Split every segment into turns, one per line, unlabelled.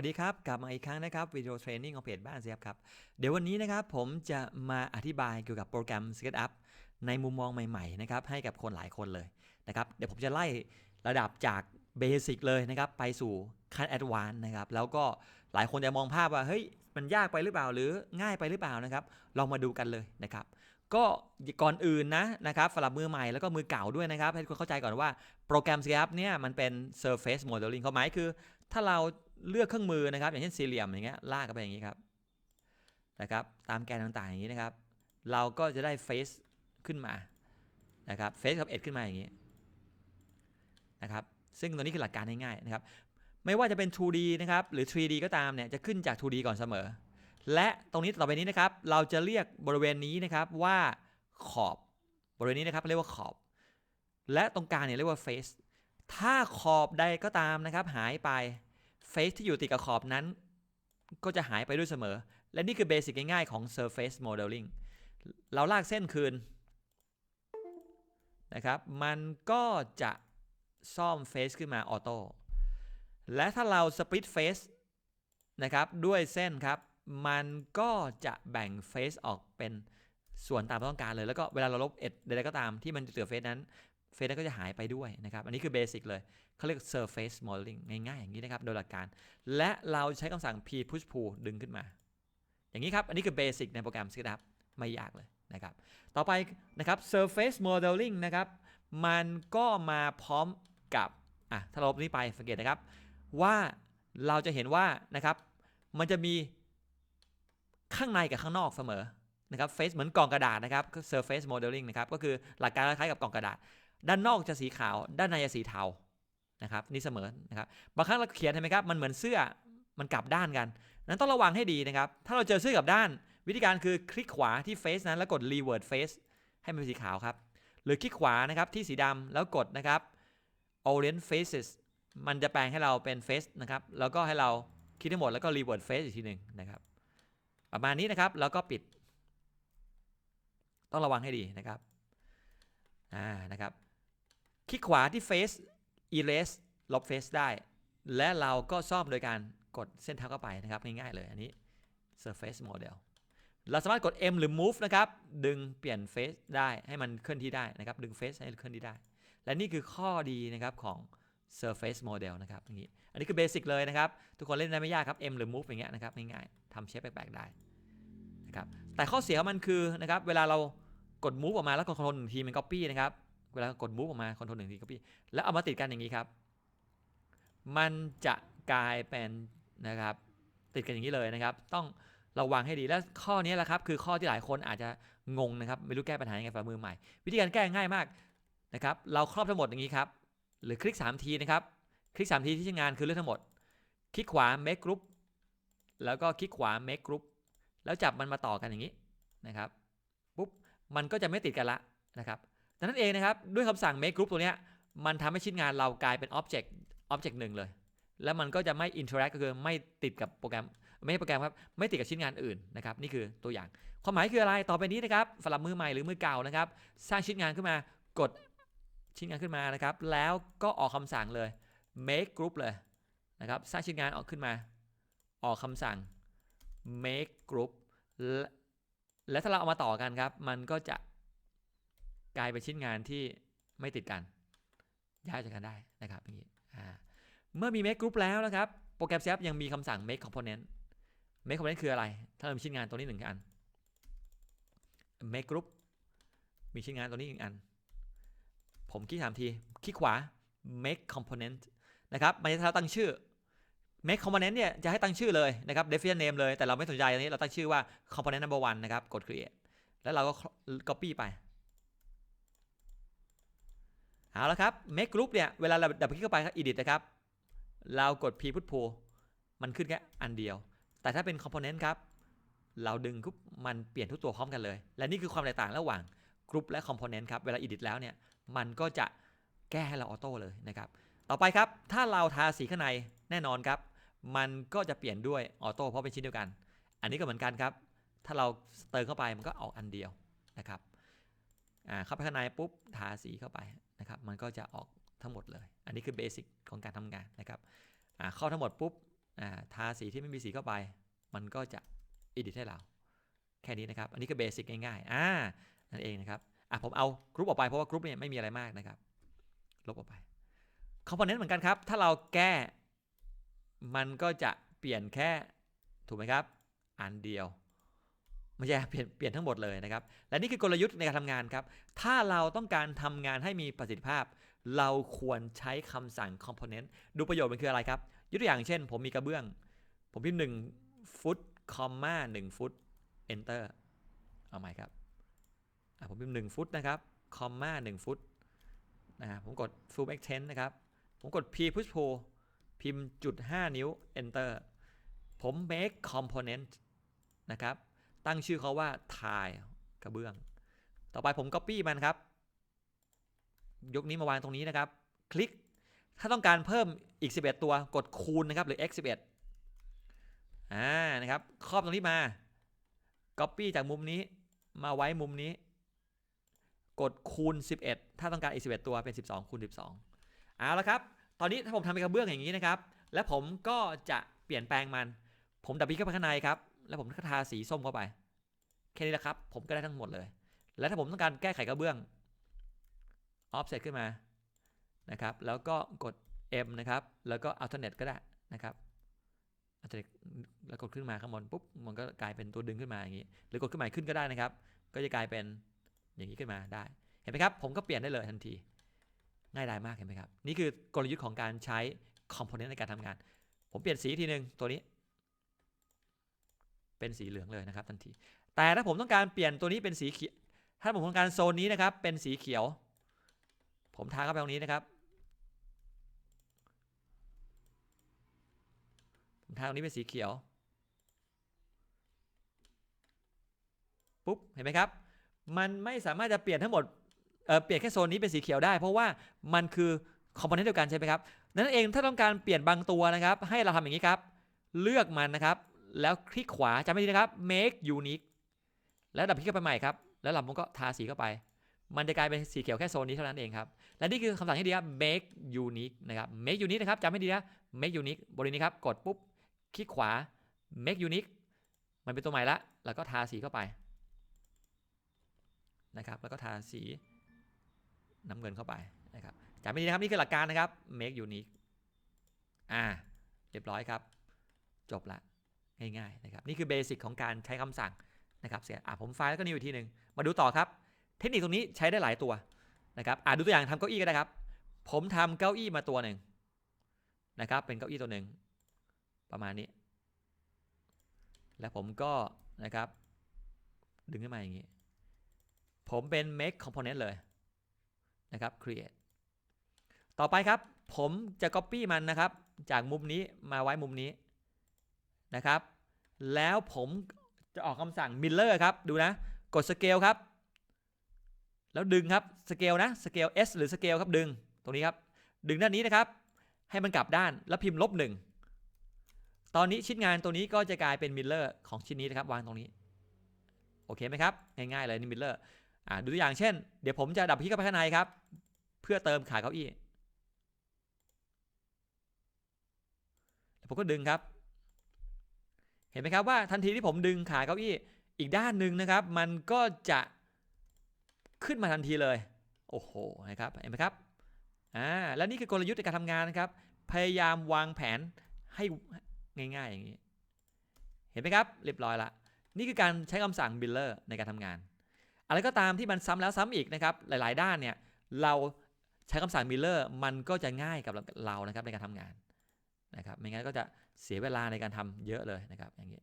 วัสดีครับ กลับมาอีกครั้งนะครับวิดีโอเทรนนิ่งของเพจบ้านเสียบครับ เดี๋ยววันนี้นะครับผมจะมาอธิบายเกี่ยวกับโปรแกรม SketchUp ในมุมมองใหม่ๆนะครับให้กับคนหลายคนเลยนะครับเดี๋ยวผมจะไล่ระดับจากเบสิกเลยนะครับไปสู่ขั้นแอดวานซ์นะครับแล้วก็หลายคนจะมองภาพว่าเฮ้ยมันยากไปหรือเปล่าหรือง่ายไปหรือเปล่านะครับลองมาดูกันเลยนะครับก็ก่อนอื่นนะนะครับสำหรับมือใหม่แล้วก็มือเก่าด้วยนะครับให้ทุกคนเข้าใจก่อนว่าโปรแกรม SketchUp เนี่ยมันเป็น Surface Modeling เขาหมายคือ ถ้าเราเลือกเครื่องมือนะครับ อย่างเช่นสี่เหลี่ยมอย่างเงี้ยลากกันไปอย่างนี้ครับนะครับ ตามแกนต่างๆอย่างนี้นะครับ เราก็จะได้เฟซขึ้นมานะครับเฟซกับเอ็ดขึ้นมาอย่างนี้นะครับ ซึ่งตัวนี้คือหลักการง่ายๆนะครับ ไม่ว่าจะเป็น 2D นะครับ หรือ 3D ก็ตามเนี่ยจะขึ้นจาก 2D ก่อนเสมอ และตรงนี้ต่อไปนี้นะครับ เราจะเรียกบริเวณนี้นะครับว่าขอบ บริเวณนี้นะครับเรียกว่าขอบ และตรงกลางเนี่ยเรียกว่าเฟซ ถ้าขอบใดก็ตามนะครับ หายไปเฟซที่อยู่ติดกับขอบนั้น ก็จะหายไปด้วยเสมอ และนี่คือเบสิกง่ายๆของ Surface Modeling เราลากเส้นคืนนะครับ มันก็จะซ่อมเฟซขึ้นมาออโต้ และถ้าเราสป l ิ t เฟซนะครับด้วยเส้นครับ มันก็จะแบ่งเฟซออกเป็นส่วนตามต้องการเลย แล้วก็เวลาเราลบเอ็ดใดๆก็ตามที่มันจะเหลือเฟซนั้น เฟซก็จะหายไปด้วยนะครับ อันนี้คือเบสิกเลยเขาเรียก surface modeling ง่ายๆอย่างนี้นะครับโดยหลักการ และเราใช้คำสั่ง p push pull ดึงขึ้นมา อย่างนี้ครับ อันนี้คือเบสิกในโปรแกรม SketchUp ไม่ยากเลยนะครับ ต่อไปนะครับ surface modeling นะครับ มันก็มาพร้อมกับ อะถ้าเราลบนี้ไปสังเกตนะครับ ว่าเราจะเห็นว่านะครับ มันจะมีข้างในกับข้างนอกเสมอนะครับ face เหมือนกล่องกระดาษนะครับ surface modeling นะครับ ก็คือหลักการคล้ายๆกับกล่องกระดาษ ด้านนอกจะสีขาว ด้านในจะสีเทานะครับนี่เสมอนะครับบางครั้งเราเขียนเห็นไหมครับมันเหมือนเสื้อมันกลับด้านกัน นั้นต้องระวังให้ดีนะครับ ถ้าเราเจอเสื้อกลับด้าน วิธีการคือคลิกขวาที่ face นั้นแล้วกด revert face ให้มันเป็นสีขาวครับ หรือคลิกขวานะครับที่สีดำแล้วกดนะครับ orient faces มันจะแปลงให้เราเป็น face นะครับแล้วก็ให้เราคลิกทั้งหมดแล้วก็ revert face อีกทีหนึ่งนะครับประมาณนี้นะครับแล้วก็ปิด ต้องระวังให้ดีนะครับอ่านะครับ คลิกขวาที่ face erase ลบ face ได้ และเราก็ซ่อมโดยการกดเส้นเท้าเข้าไปนะครับ ง่ายๆเลยอันนี้ surface model เราสามารถกด M หรือ move นะครับ ดึงเปลี่ยน face ได้ให้มันเคลื่อนที่ได้นะครับ ดึง face ให้เคลื่อนที่ได้ และนี่คือข้อดีนะครับของ surface model นะครับอย่างนี้ อันนี้คือเบสิกเลยนะครับ ทุกคนเล่นได้ไม่ยากครับ M หรือ move อย่างเงี้ยนะครับง่ายๆทำเชฟแปลกๆได้นะครับแต่ข้อเสียของมันคือนะครับเวลาเรากด move ออกมาแล้วกด control หนึ่งทีมัน copy นะครับ เวลากด move ออกมา control หนึ่งที copy แล้วเอามาติดกันอย่างนี้ครับ มันจะกลายเป็นนะครับ ติดกันอย่างนี้เลยนะครับ ต้องระวังให้ดีและข้อนี้แหละครับคือข้อที่หลายคนอาจจะงงนะครับ ไม่รู้แก้ปัญหายังไงฝ่ามือใหม่ วิธีการแก้ง่ายมากนะครับ เราครอบทั้งหมดอย่างนี้ครับ หรือคลิก 3 ทีนะครับ คลิก 3 ทีที่ใช้งานคือเลือกทั้งหมด คลิกขวา make group แล้วก็คลิกขวา make group แล้วจับมันมาต่อกันอย่างนี้นะครับ ปุ๊บ มันก็จะไม่ติดกันละนะครับ นั้นเองนะครับ ด้วยคำสั่ง make group ตัวเนี้ยมันทำให้ชิ้นงานเรากลายเป็น object object หนึ่งเลย แล้วมันก็จะไม่ interact ก็คือไม่ติดกับโปรแกรมไม่ใช่โปรแกรมครับ ไม่ติดกับชิ้นงานอื่นนะครับ นี่คือตัวอย่าง ความหมายคืออะไร ต่อไปนี้นะครับสำหรับมือใหม่หรือมือเก่านะครับ สร้างชิ้นงานขึ้นมากดชิ้นงานขึ้นมานะครับ แล้วก็ออกคำสั่งเลย make group เลยนะครับ สร้างชิ้นงานออกขึ้นมา ออกคำสั่ง make group และถ้าเราเอามาต่อกันครับ มันก็จะ กลายเป็นชิ้นงานที่ไม่ติดกัน ย้ายจากกันได้นะครับอย่างนี้เมื่อมี make group แล้วนะครับ โปรแกรม shape ยังมีคำสั่ง make component make component คืออะไร ถ้าเรามีชิ้นงานตัวนี้หนึ่งอัน make group มีชิ้นงานตัวนี้หนึ่งอัน ผมคลิกสามที คลิกขวา make component นะครับ มันจะท้าตั้งชื่อ make component เนี่ยจะให้ตั้งชื่อเลยนะครับ definition name เลย แต่เราไม่สนใจอันนี้ เราตั้งชื่อว่า component number one นะครับ กด create แล้วเราก็ copy ไป เอาละครับ make group เนี่ย เวลาเราดับคลิกเข้าไปครับ edit นะครับ เรากด p put pull มันขึ้นแค่อันเดียว แต่ถ้าเป็น component ครับ เราดึงปุ๊บมันเปลี่ยนทุกตัวพร้อมกันเลย และนี่คือความแตกต่างระหว่าง group และ component ครับ เวลา edit แล้วเนี่ย มันก็จะแก้ให้เราออโต้เลยนะครับ ต่อไปครับ ถ้าเราทาสีข้างในแน่นอนครับ มันก็จะเปลี่ยนด้วยออโต้เพราะเป็นชิ้นเดียวกัน อันนี้ก็เหมือนกันครับ ถ้าเราเติมเข้าไปมันก็ออกอันเดียวนะครับ อ่า เข้าไปข้างในปุ๊บ ทาสีเข้าไป นะครับมันก็จะออกทั้งหมดเลย อันนี้คือเบสิกของการทำงานนะครับเข้าทั้งหมดปุ๊บทาสีที่ไม่มีสีเข้าไป มันก็จะ edit ให้เรา แค่นี้นะครับ อันนี้ก็เบสิกง่ายๆอ่านั่นเองนะครับอะผมเอากรุ๊ปออกไปเพราะว่ากรุ๊ปเนี่ยไม่มีอะไรมากนะครับ ลบออกไปคอมโพเนนต์เหมือนกันครับ ถ้าเราแก้มันก็จะเปลี่ยนแค่ถูกไหมครับ อันเดียว ไม่ใช่เปลี่ยนเปลี่ยนทั้งหมดเลยนะครับ และนี่คือกลยุทธ์ในการทำงานครับ ถ้าเราต้องการทำงานให้มีประสิทธิภาพ เราควรใช้คำสั่ง component ดูประโยชน์มันคืออะไรครับ ยกตัวอย่างเช่น ผมมีกระเบื้อง ผมพิมพ์1ฟุตคอมมา1ฟุต enter เอาใหม่ครับผมพิมพ์1ฟุตนะครับคอมมา1ฟุตนะฮะผมกด full extent นะครับ ผมกด p push pull พิมพ์จุด5นิ้ว enter ผม make component นะครับ ตั้งชื่อเขาว่า tile กระเบื้อง ต่อไปผม copy มันครับ ยกนี้มาวางตรงนี้นะครับ คลิก ถ้าต้องการเพิ่มอีก 11 ตัวกดคูณนะครับ หรือ x 11อ่านะครับครอบตรงนี้มา Copy จากมุมนี้มาไว้มุมนี้ กดคูณ 11 ถ้าต้องการอีก 11 ตัวเป็น 12คูณ12เอาละครับ ตอนนี้ถ้าผมทำเป็นกระเบื้องอย่างนี้นะครับ และผมก็จะเปลี่ยนแปลงมัน ผมดับเบิลเข้าไปข้างในครับ แล้วผมก็ทาสีส้มเข้าไปแค่นี้แหละครับ ผมก็ได้ทั้งหมดเลย และถ้าผมต้องการแก้ไขกระเบื้อง offset ขึ้นมานะครับ แล้วก็กด M นะครับ แล้วก็ alternate ก็ได้นะครับ alternate แล้วกดขึ้นมาข้างบนปุ๊บมันก็กลายเป็นตัวดึงขึ้นมาอย่างนี้ หรือกดขึ้นมาขึ้นก็ได้นะครับ ก็จะกลายเป็นอย่างนี้ขึ้นมาได้ เห็นไหมครับ ผมก็เปลี่ยนได้เลยทันที ง่ายดายมากเห็นไหมครับ นี่คือกลยุทธ์ของการใช้ component ในการทำงาน ผมเปลี่ยนสีทีหนึ่งตัวนี้ เป็นสีเหลืองเลยนะครับทันที แต่ถ้าผมต้องการเปลี่ยนตัวนี้เป็นสีเขียว ถ้าผมต้องการโซนนี้นะครับเป็นสีเขียว ผมทาเข้าไปตรงนี้นะครับผมทาตรงนี้เป็นสีเขียว ปุ๊บ เห็นไหมครับ มันไม่สามารถจะเปลี่ยนทั้งหมดเเปลี่ยนแค่โซนนี้เป็นสีเขียวได้ เพราะว่ามันคือคอมโพเนนต์เดียวกันใช่ไหมครับ นั่นเองถ้าต้องการเปลี่ยนบางตัวนะครับ ให้เราทำอย่างนี้ครับ เลือกมันนะครับ แล้วคลิกขวาจำไม่ดีนะครับ make unique แล้วดับคลิกเข้าไปใหม่ครับ แล้วเราก็ทาสีเข้าไป มันจะกลายเป็นสีเขียวแค่โซนนี้เท่านั้นเองครับ และนี่คือคำสั่งที่ดีครับ make unique นะครับ make unique นะครับจำไม่ดีนะ make unique บริเวณนี้ครับ กดปุ๊บ คลิกขวา make unique มันเป็นตัวใหม่ละ แล้วก็ทาสีเข้าไปนะครับ แล้วก็ทาสีน้ำเงินเข้าไปนะครับจำไม่ดีนะครับนี่คือหลักการนะครับ make unique อ่า เรียบร้อยครับ จบละ ง่ายๆนะครับนี่คือเบสิกของการใช้คำสั่งนะครับเสียอะผมไฟล์แล้วก็นิวอีกทีหนึ่งมาดูต่อครับ เทคนิคตรงนี้ใช้ได้หลายตัวนะครับอะดูตัวอย่างทำเก้าอี้ก็ได้ครับ ผมทำเก้าอี้มาตัวหนึ่งนะครับเป็นเก้าอี้ตัวหนึ่งประมาณนี้ แล้วผมก็นะครับ ดึงขึ้นมาอย่างนี้ ผมเป็น make component เลยนะครับ create ต่อไปครับ ผมจะ copy มันนะครับ จากมุมนี้มาไว้มุมนี้ นะครับ แล้วผมจะออกคำสั่ง miller ครับ ดูนะ กด scale ครับ แล้วดึงครับ scale นะ scale s หรือ scale ครับดึงตรงนี้ครับ ดึงด้านนี้นะครับ ให้มันกลับด้านแล้วพิมพ์ลบหนึ่งตอนนี้ชิ้นงานตัวนี้ก็จะกลายเป็น miller ของชิ้นนี้นะครับ วางตรงนี้ โอเคไหมครับ ง่ายๆเลยนี่ miller อ่าดูตัวอย่างเช่น เดี๋ยวผมจะดับที่เข้าไปข้างในครับ เพื่อเติมขาเก้าอี้ผมก็ดึงครับ เห็นไหมครับว่าทันทีที่ผมดึงขาเก้าอี้อีกด้านหนึ่งนะครับ มันก็จะขึ้นมาทันทีเลย โอ้โหนะครับเห็นไหมครับอ่าและนี่คือกลยุทธ์ในการทำงานนะครับ พยายามวางแผนให้ง่ายๆอย่างนี้ เห็นไหมครับ เรียบร้อยละนี่คือการใช้คำสั่ง builder ในการทำงาน อะไรก็ตามที่มันซ้ำแล้วซ้ำอีกนะครับ หลาย ๆ ด้านเนี่ยเราใช้คำสั่ง builder มันก็จะง่ายกับเรานะครับในการทำงาน นะครับ ไม่งั้นก็จะเสียเวลาในการทำเยอะเลยนะครับ อย่างนี้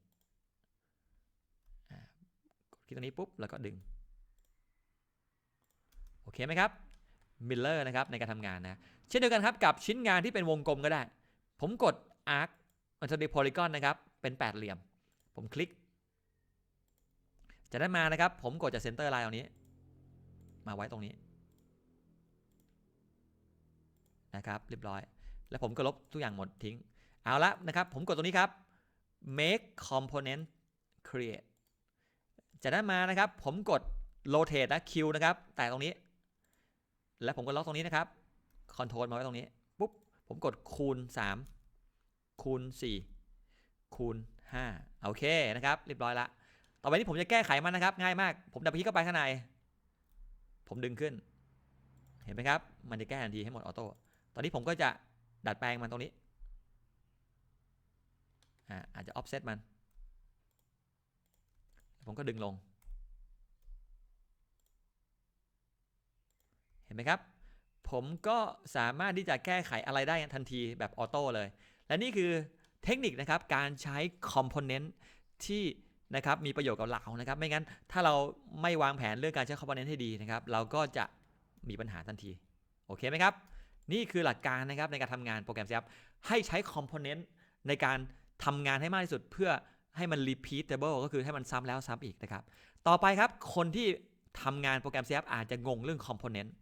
กดคลิกตรงนี้ปุ๊บ แล้วก็ดึง โอเคไหมครับ Miller นะครับในการทำงานนะ เช่นเดียวกันครับกับชิ้นงานที่เป็นวงกลมก็ได้ ผมกด arc มันจะมี polygon นะครับ เป็นแปดเหลี่ยม ผมคลิก จะได้มานะครับ ผมกดจาก center line ตรงนี้ มาไว้ตรงนี้ นะครับ เรียบร้อย แล้วผมก็ลบทุกอย่างหมดทิ้ง เอาละนะครับ ผมกดตรงนี้ครับ make component create จากนั้นมานะครับ ผมกด rotate นะ Q นะครับ แต่ตรงนี้ แล้วผมก็ล็อกตรงนี้นะครับ control มาไว้ตรงนี้ ปุ๊บ ผมกดคูณ 3 คูณคูณ 5 โอเคนะครับ เรียบร้อยละ ต่อไปนี้ผมจะแก้ไขมันนะครับ ง่ายมาก ผมดับพีเข้าไปข้างใน ผมดึงขึ้น เห็นไหมครับ มันจะแก้ทันทีให้หมดออโต้ ตอนนี้ผมก็จะ ดัดแปลงมันตรงนี้อาอาจจะ offset มัน ผมก็ดึงลง เห็นไหมครับ ผมก็สามารถที่จะแก้ไขอะไรได้ทันทีแบบออโต้เลย และนี่คือเทคนิคนะครับ การใช้คอมโพเนนต์ที่นะครับมีประโยชน์กับเรานะครับ ไม่งั้นถ้าเราไม่วางแผนเรื่องการใช้คอมโพเนนต์ให้ดีนะครับ เราก็จะมีปัญหาทันที โอเคไหมครับ นี่คือหลักการนะครับในการทำงานโปรแกรม Zap ให้ใช้คอมโพเนนต์ในการทำงานให้มากที่สุดเพื่อให้มัน repeatable ก็คือให้มันซ้ำแล้วซ้ำอีกนะครับ ต่อไปครับ คนที่ทำงานโปรแกรม Zap อาจจะงงเรื่องคอมโพเนนต์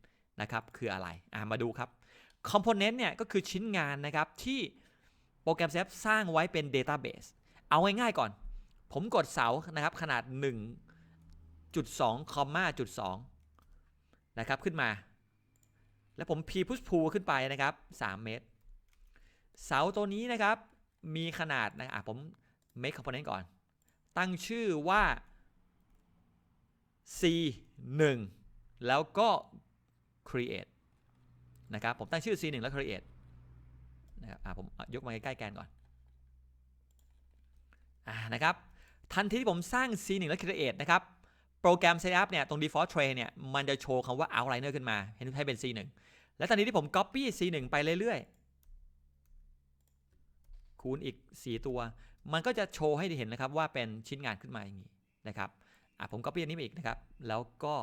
นะครับคืออะไรมาดูครับคอมโพเนนต์เนี่ยก็คือชิ้นงานนะครับที่โปรแกรม Zap สร้างไว้เป็น Database เอาง่ายๆก่อน ผมกดเสานะครับขนาด 1.2คอมมาจุด2นะครับขึ้นมา แล้วผม p push pull ขึ้นไปนะครับ 3 เมตร เสาตัวนี้นะครับ มีขนาดนะอะผม make component ก่อน ตั้งชื่อว่า c 1แล้วก็ create นะครับ ผมตั้งชื่อ c 1แล้ว create นะครับอะผมยกมาใกล้ๆแกนก่อนอ่านะครับ ทันทีที่ผมสร้าง c 1และ create นะครับ โปรแกรม setup เนี่ยตรง default tray เนี่ยมันจะโชว์คำว่า outliner ขึ้นมาให้ให้เป็น c 1 และตอนนี้ที่ผม copy c 1 ไปเรื่อยๆ คูณอีก 4 ตัว มันก็จะโชว์ให้เห็นนะครับว่าเป็นชิ้นงานขึ้นมาอย่างนี้นะครับอะผม copy อันนี้ไปอีกนะครับ แล้วก็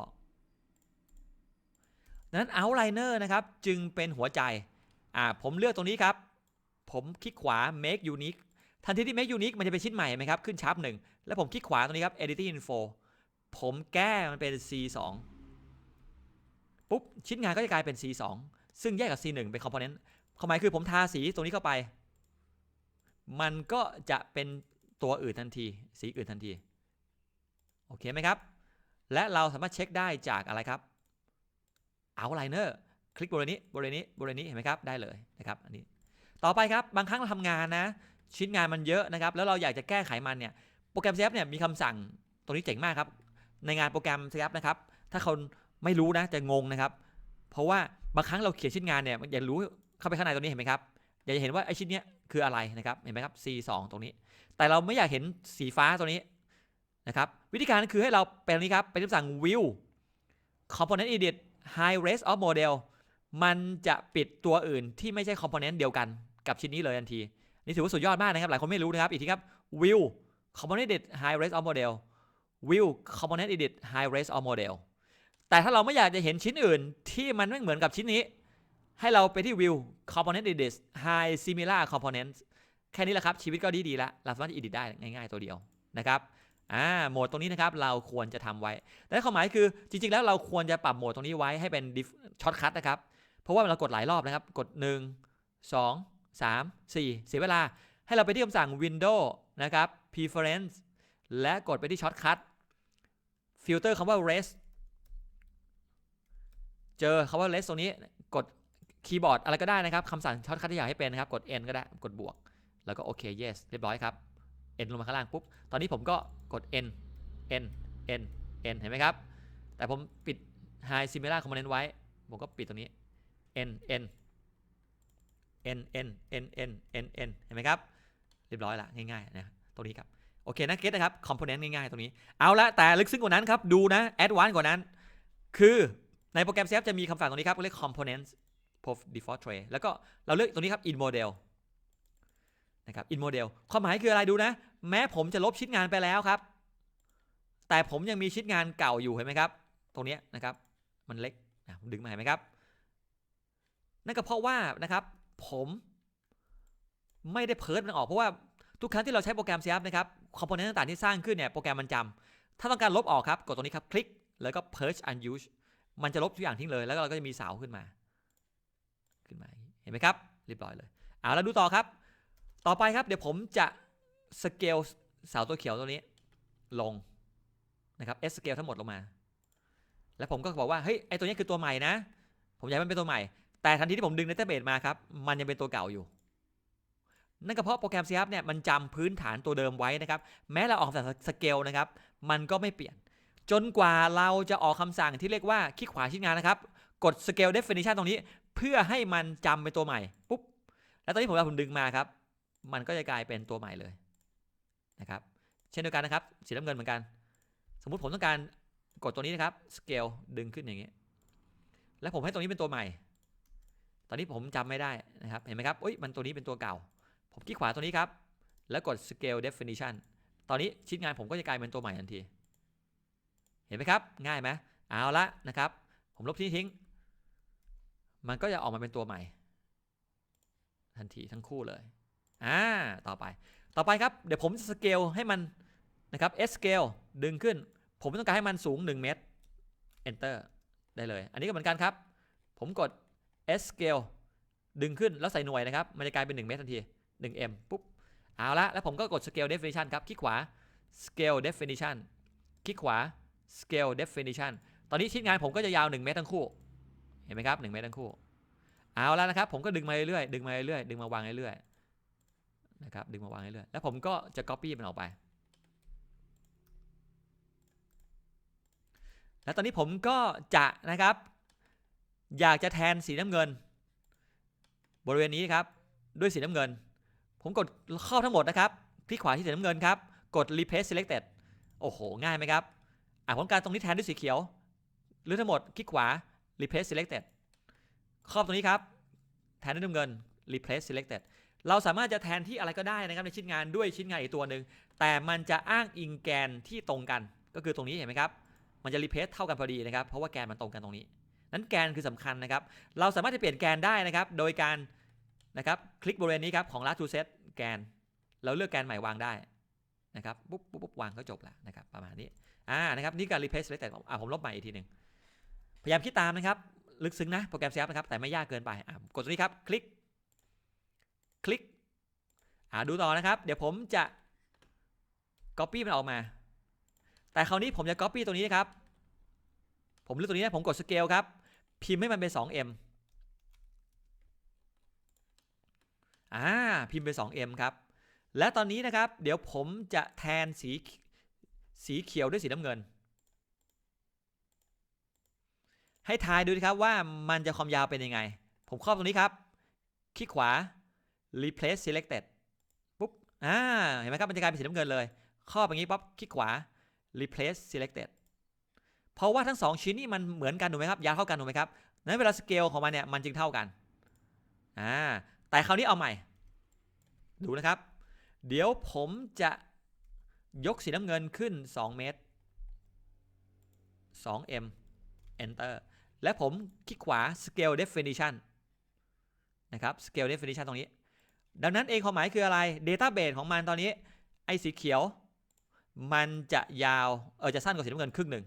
นั้น outliner นะครับจึงเป็นหัวใจอ่าผมเลือกตรงนี้ครับ ผมคลิกขวา make unique ทันทีที่ make unique มันจะเป็นชิ้นใหม่ไหมครับ ขึ้นชาร์ปหนึ่งแล้วผมคลิกขวาตรงนี้ครับ editing info ผมแก้มันเป็น c 2 ปุ๊บ ชิ้นงานก็จะกลายเป็น c 2 ซึ่งแยกกับ c 1 เป็น component ความหมายคือผมทาสีตรงนี้เข้าไป มันก็จะเป็นตัวอื่นทันที สีอื่นทันที โอเคไหมครับ และเราสามารถเช็คได้จากอะไรครับ outliner คลิกบริเวณนี้บริเวณนี้บริเวณนี้เห็นไหมครับ ได้เลยนะครับ อันนี้ ต่อไปครับ บางครั้งเราทำงานนะ ชิ้นงานมันเยอะนะครับ แล้วเราอยากจะแก้ไขมันเนี่ย โปรแกรม Zap เนี่ยมีคำสั่ง ตรงนี้เจ๋งมากครับ ในงานโปรแกรม Zap นะครับ ถ้าคนไม่รู้นะจะงงนะครับ เพราะว่าบางครั้งเราเขียนชิ้นงานเนี่ยอยากรู้เข้าไปข้างในตรงนี้เห็นไหมครับอยากจะเห็นว่าไอ้ชิ้นเนี้ยคืออะไรนะครับเห็นไหมครับ C 2 ตรงนี้ แต่เราไม่อยากเห็นสีฟ้าตรงนี้นะครับวิธีการคือให้เราเป็นนี้ครับเป็นคำสั่ง view component edit high res of model มันจะปิดตัวอื่นที่ไม่ใช่ component เดียวกันกับชิ้นนี้เลยทันที นี่ถือว่าสุดยอดมากนะครับ หลายคนไม่รู้นะครับ อีกทีครับ view component edit high res of model view component edit high res of model แต่ถ้าเราไม่อยากจะเห็นชิ้นอื่นที่มันไม่เหมือนกับชิ้นนี้ ให้เราไปที่ view component edit high similar components แค่นี้แหละครับ ชีวิตก็ดีดีล้วเราสามารถ edit ได้ง่ายๆตัวเดียวนะครับอ่าโหมดตรงนี้นะครับเราควรจะทำไว้ แต่ความหมายคือจริงๆ แล้วเราควรจะปรับโหมดตรงนี้ไว้ให้เป็นช็อตคัทนะครับ เพราะว่าเรากดหลายรอบนะครับ กด 1 2 3 4 เสียเวลา ให้เราไปที่คำสั่ง Window นะครับ Preference และกดไปที่ช็อตคัท ฟิลเตอร์คำว่า rest เจอคำว่า rest ตรงนี้กดคีย์บอร์ดอะไรก็ได้นะครับคำสั่งช็อตคัทที่อยากให้เป็นนะครับ กด N ก็ได้กดบวก แล้วก็โอเค yes เรียบร้อยครับ N ลงมาข้างล่างปุ๊บ ตอนนี้ผมก็กด N N N N เห็นไหมครับ แต่ผมปิด High Similar Component ไว้ ผมก็ปิดตรงนี้ N N N N N N N N เห็นไหมครับ เรียบร้อยละง่ายๆนะตรงนี้ครับ โอเคนะเก็ตนะครับ Component ง่ายๆ ตรงนี้ เอาละแต่ลึกซึ้งกว่านั้นครับ ดูนะ Advanced กว่านั้น คือในโปรแกรม Zap จะมีคำสั่งตรงนี้ครับเรียก Components default tray แล้วก็เราเลือกตรงนี้ครับ in model นะครับ in model ความหมายคืออะไรดูนะ แม้ผมจะลบชิ้นงานไปแล้วครับ แต่ผมยังมีชิ้นงานเก่าอยู่เห็นไหมครับ ตรงนี้นะครับ มันเล็กนะผมดึงมาเห็นไหมครับ นั่นก็เพราะว่านะครับ ผมไม่ได้เพิร์ดมันออกเพราะว่าทุกครั้งที่เราใช้โปรแกรม CF นะครับ คอมโพเนนต์ต่างๆที่สร้างขึ้นเนี่ยโปรแกรมมันจำถ้าต้องการลบออกครับ กดตรงนี้ครับคลิกแล้วก็ purge unused มันจะลบทุกอย่างทิ้งเลย แล้วเราก็จะมีเสาขึ้นมา ขึ้นมาเห็นไหมครับเรียบร้อยเลยเอาแล้วดูต่อครับ ต่อไปครับเดี๋ยวผมจะสเกลเสาตัวเขียวตัวนี้ลงนะครับ S scale ทั้งหมดลงมา แล้วผมก็บอกว่าเฮ้ยไอตัวนี้คือตัวใหม่นะ ผมอยากให้มันเป็นตัวใหม่ แต่ทันทีที่ผมดึงในเตเบดมาครับ มันยังเป็นตัวเก่าอยู่ นั่นก็เพราะโปรแกรม C Sharp เนี่ยมันจำพื้นฐานตัวเดิมไว้นะครับ แม้เราออกคำสั่งสเกลนะครับ มันก็ไม่เปลี่ยน จนกว่าเราจะออกคำสั่งที่เรียกว่าคลิกขวาชิ้นงานนะครับ กด scale definition ตรงนี้ เพื่อให้มันจำเป็นตัวใหม่ปุ๊บแล้วตอนนี้ผมเอาผมดึงมาครับ มันก็จะกลายเป็นตัวใหม่เลยนะครับ เช่นเดียวกันนะครับสีน้ำเงินเหมือนกัน สมมุติผมต้องการกดตัวนี้นะครับ scale ดึงขึ้นอย่างนี้ แล้วผมให้ตรงนี้เป็นตัวใหม่ ตอนนี้ผมจำไม่ได้นะครับ เห็นไหมครับอุ้ยมันตัวนี้เป็นตัวเก่า ผมคลิกขวาตัวนี้ครับ แล้วกด scale definition ตอนนี้ชิ้นงานผมก็จะกลายเป็นตัวใหม่ทันที เห็นไหมครับ ง่ายไหมเอาละนะครับ ผมลบทิ้ง มันก็จะออกมาเป็นตัวใหม่ ทันทีทั้งคู่เลย อ่า ต่อไป ต่อไปครับ เดี๋ยวผมจะสเกลให้มันนะครับ S scale ดึงขึ้น ผมต้องการให้มันสูง 1 เมตร enter ได้เลย อันนี้ก็เหมือนกันครับ ผมกด S scale ดึงขึ้นแล้วใส่หน่วยนะครับ มันจะกลายเป็น 1 เมตรทันที 1m ปุ๊บ เอาละ แล้วผมก็กด scale definition ครับ คลิกขวา scale definition คลิกขวา scale definition ตอนนี้ชิ้นงานผมก็จะยาว 1 เมตรทั้งคู่ เห็นไหมครับ 1 เมตรทั้งคู่ เอาล้วนะครับ ผมก็ดึงมาเรื่อยๆ ดึงมาเรื่อยๆ ดึงมาวางเรื่อยๆ นะครับ ดึงมาวางเรื่อยๆ แล้วผมก็จะ copy มันออกไป แล้วตอนนี้ผมก็จะนะครับ อยากจะแทนสีน้ำเงิน บริเวณนี้ครับ ด้วยสีน้ำเงิน ผมกดเข้าทั้งหมดนะครับ คลิกขวาที่สีน้ำเงินครับ กด replace selected โอ้โห ง่ายไหมครับ อะผมการตรงนี้แทนด้วยสีเขียว หรือทั้งหมดคลิกขวา replace selected ครอบตรงนี้ครับ แทนด้วยน้ำเงิน replace selected เราสามารถจะแทนที่อะไรก็ได้นะครับในชิ้นงานด้วยชิ้นงานอีกตัวหนึ่งแต่มันจะอ้างอิงแกนที่ตรงกัน ก็คือตรงนี้เห็นไหมครับ มันจะ replace เท่ากันพอดีนะครับ เพราะว่าแกนมันตรงกันตรงนี้ นั้นแกนคือสำคัญนะครับ เราสามารถจะเปลี่ยนแกนได้นะครับ โดยการนะครับคลิกบริเวณนี้ครับของ last to set แกน เราเลือกแกนใหม่วางได้นะครับปุ๊บปุ๊บปุ๊บวางก็จบแล้วนะครับประมาณนี้อ่านะครับนี่การ replace selected อ่าผมลบใหม่อีกทีหนึ่งพยายามคิดตามนะครับ ลึกซึ้งนะโปรแกรม C Sharp นะครับ แต่ไม่ยากเกินไปอ่ากดตรงนี้ครับ คลิก คลิกอ่าดูต่อนะครับ เดี๋ยวผมจะ copy มันออกมา แต่คราวนี้ผมจะ copy ตรงนี้นะครับ ผมเลือกตรงนี้นะผมกด scale ครับ พิมพ์ให้มันเป็น 2m อ่าพิมพ์เป็น 2m ครับ และตอนนี้นะครับ เดี๋ยวผมจะแทนสีสีเขียวด้วยสีน้ำเงิน ให้ทายดูนะครับว่ามันจะความยาวเป็นยังไง ผมครอบตรงนี้ครับ คลิกขวา replace selected ปุ๊บอ่าเห็นไหมครับมันจะกลายเป็นสีน้ำเงินเลยครอบอย่างนี้ปั๊บคลิกขวา replace selected เพราะว่าทั้งสองชิ้นนี่มันเหมือนกันถูกไหมครับยาวเท่ากันถูกไหมครับนั้นเวลาสเกลของมันเนี่ยมันจึงเท่ากันอ่า แต่คราวนี้เอาใหม่ ดูนะครับ เดี๋ยวผมจะยกสีน้ำเงินขึ้น 2 เมตร 2m enter และผมคลิกขวา scale definition นะครับ scale definition ตรงนี้ ดังนั้นเองความหมายคืออะไร database ของมันตอนนี้ ไอ้สีเขียว มันจะยาว เออ จะสั้นกว่าสีน้ำเงินครึ่งหนึ่ง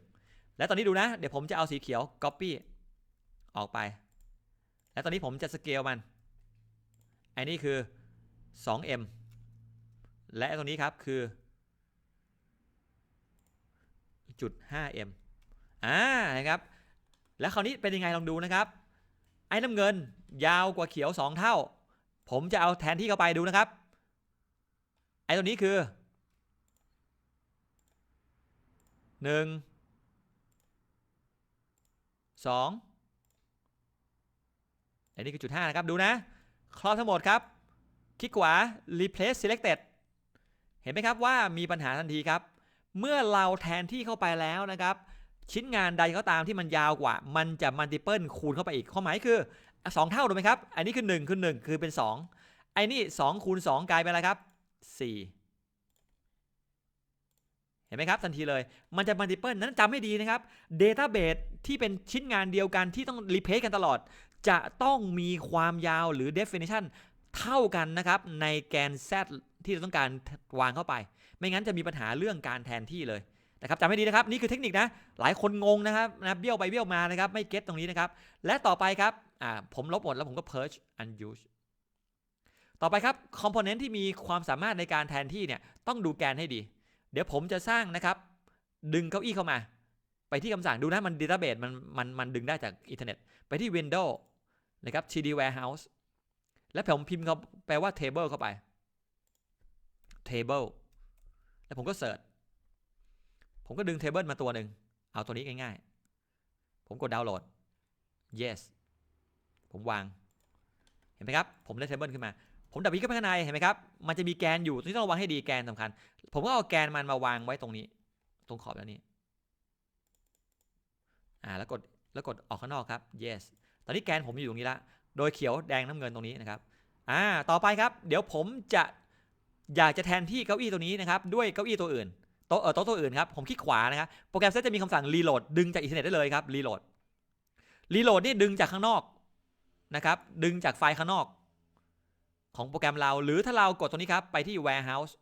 และตอนนี้ดูนะ เดี๋ยวผมจะเอาสีเขียว copy ออกไป และตอนนี้ผมจะ scale มัน อ้นี่คือ 2m และตรงนี้ครับคือจุด 5m อ่านะครับ แล้วคราวนี้เป็นยังไงลองดูนะครับ ไอ้น้ำเงินยาวกว่าเขียว 2 เท่า ผมจะเอาแทนที่เข้าไปดูนะครับ ไอ้ตัวนี้คือ 1 2 อันนี้คือจุด5นะครับ ดูนะ ครอบทั้งหมดครับ คลิกขวา replace selected เห็นไหมครับว่ามีปัญหาทันทีครับ เมื่อเราแทนที่เข้าไปแล้วนะครับ ชิ้นงานใดก็ตามที่มันยาวกว่า มันจะ multiple คูณเข้าไปอีกข้อหมายคือสองเท่าถูกไหมครับ อันนี้คือ 1 คือ 1 คือเป็น 2 ไอ้นี่2คูณ2กลายเป็นอะไรครับ 4 เห็นไหมครับทันทีเลย มันจะ multiple นั้นจำให้ดีนะครับ database ที่เป็นชิ้นงานเดียวกันที่ต้อง replace กันตลอด จะต้องมีความยาวหรือ definition เท่ากันนะครับ ในแกน z ที่เราต้องการวางเข้าไป ไม่งั้นจะมีปัญหาเรื่องการแทนที่เลยนะครับจำให้ดีนะครับนี่คือเทคนิคนะหลายคนงงนะครับนะเบี้ยวไปเบี้ยวมานะครับไม่เก็ตตรงนี้นะครับ และต่อไปครับอ่าผมลบหมดแล้วผมก็ purge unuse ต่อไปครับ component ที่มีความสามารถในการแทนที่เนี่ยต้องดูแกนให้ดี เดี๋ยวผมจะสร้างนะครับ ดึงเก้าอี้เข้ามา ไปที่คำสั่งดูนะมัน database มันมันมันดึงได้จากอินเทอร์เน็ต ไปที่ Windows นะครับ td warehouse และผมพิมพ์เขาแปลว่า table เข้าไป table แล้วผมก็เสิร์ชผมก็ดึง table มาตัวหนึ่งเอาตัวนี้ง่าย ๆ ผมกดดาวน์โหลด yes ผมวาง เห็นไหมครับ ผมได้ table ขึ้นมา ผมดับบิเข้าไปข้างใน เห็นไหมครับ มันจะมีแกนอยู่ตรงที่ต้องระวังให้ดีแกนสำคัญ ผมก็เอาแกนมันมาวางไว้ตรงนี้ ตรงขอบแล้วนี้ อ่า แล้วกด แล้วกดออกข้างนอกครับ yes ตอนนี้แกนผมอยู่ตรงนี้ละโดยเขียวแดงน้ำเงินตรงนี้นะครับอ่าต่อไปครับ เดี๋ยวผมจะอยากจะแทนที่เก้าอี้ตัวนี้นะครับด้วยเก้าอี้ตัวอื่นโต๊ะเออโต๊ะตัวอื่นครับผมคลิกขวานะครับโปรแกรมเซตจะมีคำสั่ง reload ดึงจากอินเทอร์เน็ตได้เลยครับ reload reload นี่ดึงจากข้างนอกนะครับดึงจากไฟล์ข้างนอก ของโปรแกรมเรา หรือถ้าเรากดตัวนี้ครับไปที่ warehouse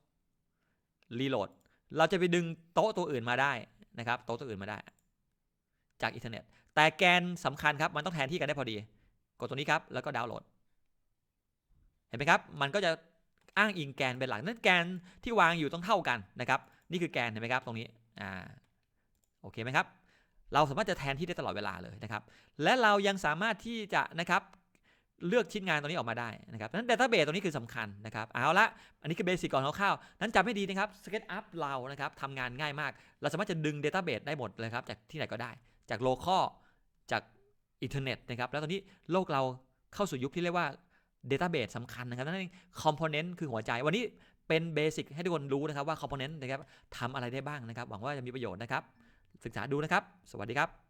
reload เราจะไปดึงโต๊ะตัวอื่นมาได้นะครับโต๊ะตัวอื่นมาได้ จากอินเทอร์เน็ต แต่แกนสำคัญครับมันต้องแทนที่กันได้พอดี กดตัวนี้ครับแล้วก็ดาวน์โหลด เห็นไหมครับ มันก็จะอ้างอิงแกนเป็นหลักนั่นแกนที่วางอยู่ต้องเท่ากันนะครับ นี่คือแกนเห็นไหมครับตรงนี้อ่าโอเคไหมครับ เราสามารถจะแทนที่ได้ตลอดเวลาเลยนะครับ และเรายังสามารถที่จะนะครับเลือกชิ้นงานตรงนี้ออกมาได้นะครับนั้น Database ตรงนี้คือสำคัญนะครับ เอาละ อันนี้คือเบสิกก่อนคร่าวๆ นั้นจำให้ดีนะครับ SketchUp เรานะครับทำงานง่ายมาก เราสามารถจะดึง Database ได้หมดเลยครับ จากที่ไหนก็ได้ จากโลคอล จากอินเทอร์เน็ตนะครับ แล้วตอนนี้โลกเราเข้าสู่ยุคที่เรียกว่า Database สำคัญนะครับนั่นเองคอมโพเนนต์คือหัวใจ วันนี้เป็นเบสิกให้ทุกคนรู้นะครับว่าคอมโพเนนต์นะครับทำอะไรได้บ้างนะครับ หวังว่าจะมีประโยชน์นะครับ ศึกษาดูนะครับ สวัสดีครับ